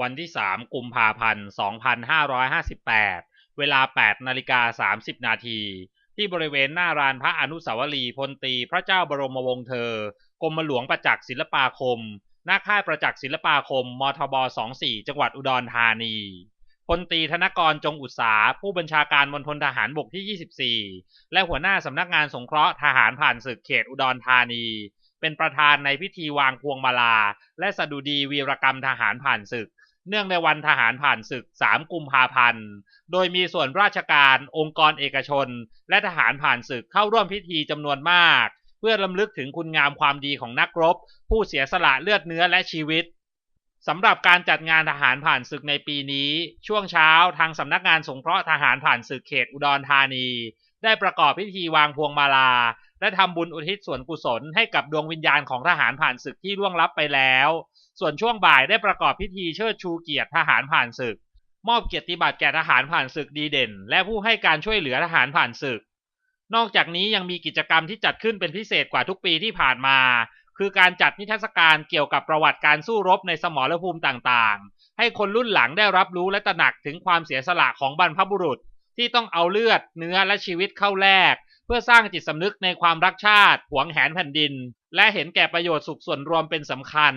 วันที่ 3 กุมภาพันธ์ 2558 เวลา 8 นาฬิกา 30 นาที ที่บริเวณหน้ารานพระอนุสาวรีย์พลตรีพระเจ้าบรมวงศ์เธอ กรมหลวงประจักษ์ศิลปาคม หน้าค่ายประจักษ์ศิลปาคม มทบ 24 จังหวัดอุดรธานีพลตรีธนกรจงอุตสาผู้บัญชาการมณฑลทหารบกที่ 24 และหัวหน้าสำนักงานสงเคราะห์ทหารผ่านศึกเขตอุดรธานี เป็นประธานในพิธีวางพวงมาลา และสดุดีวีรกรรมทหารผ่านศึก เนื่องในวันทหารผ่านศึก 3 กุมภาพันธ์ โดยมีส่วนราชการ องค์กรเอกชน และทหารผ่านศึกเข้าร่วมพิธีจำนวนมาก เพื่อลำลึกถึงคุณงามความดีของนักรบ ผู้เสียสละเลือดเนื้อและชีวิตสำหรับการจัดงานทหารผ่านศึกในปีนี้ ช่วงเช้าทางสำนักงานสงเคราะห์ทหารผ่านศึกเขตอุดรธานี ได้ประกอบพิธีวางพวงมาลา และทำบุญอุทิศส่วนกุศลให้กับดวงวิญญาณของทหารผ่านศึกที่ล่วงลับไปแล้ว ส่วนช่วงบ่ายได้ประกอบพิธีเชิดชูเกียรติทหารผ่านศึก มอบเกียรติบัตรแก่ทหารผ่านศึกดีเด่น และผู้ให้การช่วยเหลือทหารผ่านศึก นอกจากนี้ยังมีกิจกรรมที่จัดขึ้นเป็นพิเศษกว่าทุกปีที่ผ่านมา คือการจัดนิทรรศการเกี่ยวกับประวัติการสู้รบในสมรภูมิต่างๆ ให้คนรุ่นหลังได้รับรู้และตระหนักถึงความเสียสละของบรรพบุรุษที่ต้องเอาเลือด เนื้อและชีวิตเข้าแลก เพื่อสร้างจิตสำนึกในความรักชาติ หวงแหนแผ่นดิน และเห็นแก่ประโยชน์สุขส่วนรวมเป็นสำคัญ